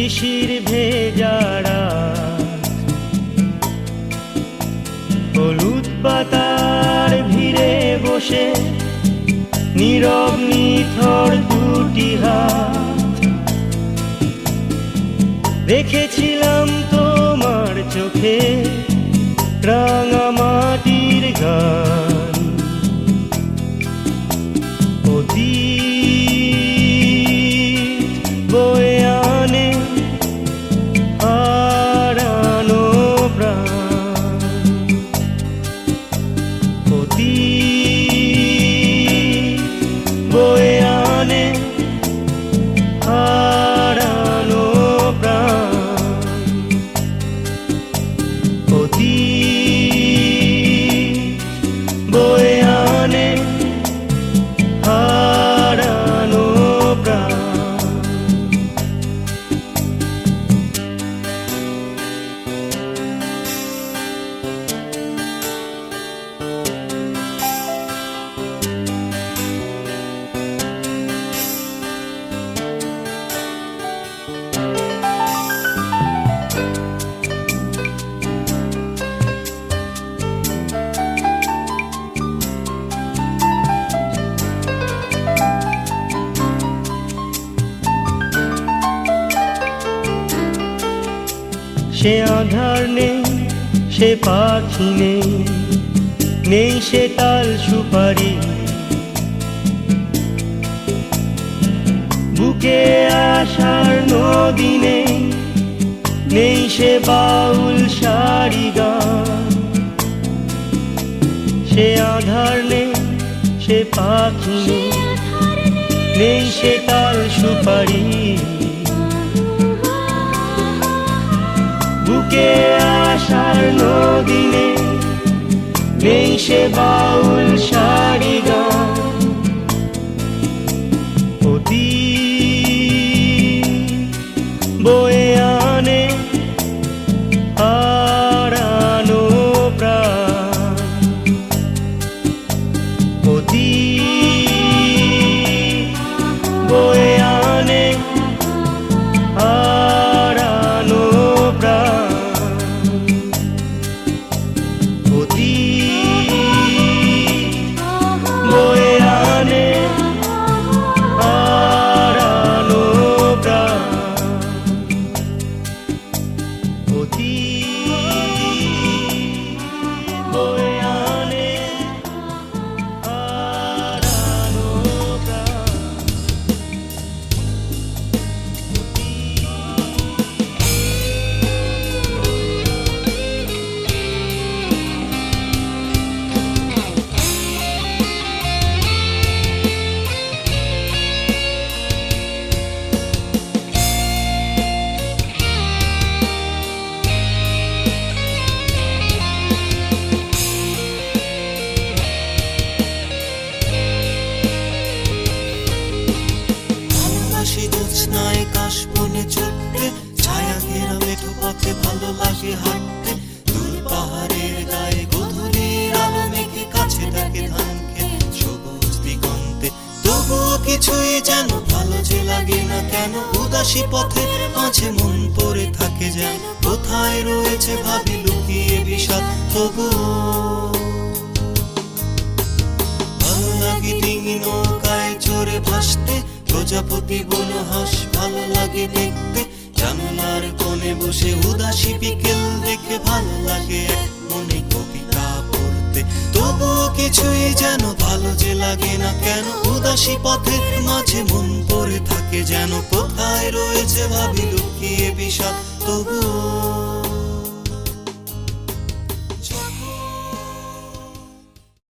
শিশির ভেজারা হলুদ পাতার ভিড়ে বসে নীরব নিথর দুটি হাত। দেখেছিলাম তোমার চোখে রাঙা মাটির গান 我的。সে আধার নেই সে পাখি নেই নেই সে তাল সুপারি। বুকে আসার নদী নেই নেই সে বাউল সারি গান। সে আধার নেই সে পাখি নেই নেই সে তাল সুপারি। বুকে আসার নদিনে নেই সে বাউল সারি গান বনে চড়তে ছায়া ঘেরা মেঠো পথে ভালো হাঁটতে। দূর পাহাড়ের গায়ে গধূলির আলো মেঘে কাছে ডাকে ধান সবুজ দিগন্তে। তবুও কিছুই যেন ভালো যে লাগে না কেন, উদাসী পথের মাঝে মন পড়ে থাকে যেন। কোথায় রয়েছে ভাবি লুকিয়ে বিষাদ, তবুও। ভালো লাগে ডিঙি প্রজাপতি বন হাঁস ভালো লাগে দেখতে। জানলার কোণে বসে উদাসী বিকেল দেখে ভালো লাগে মনে কবিতা পড়তে। তবুও কিছুই যেন ভালো যে লাগে না কেন, উদাসী পথের মাঝে মন পড়ে থাকে যেন। কোথায় রয়েছে ভাবি লুকিয়ে বিষাদ, তবুও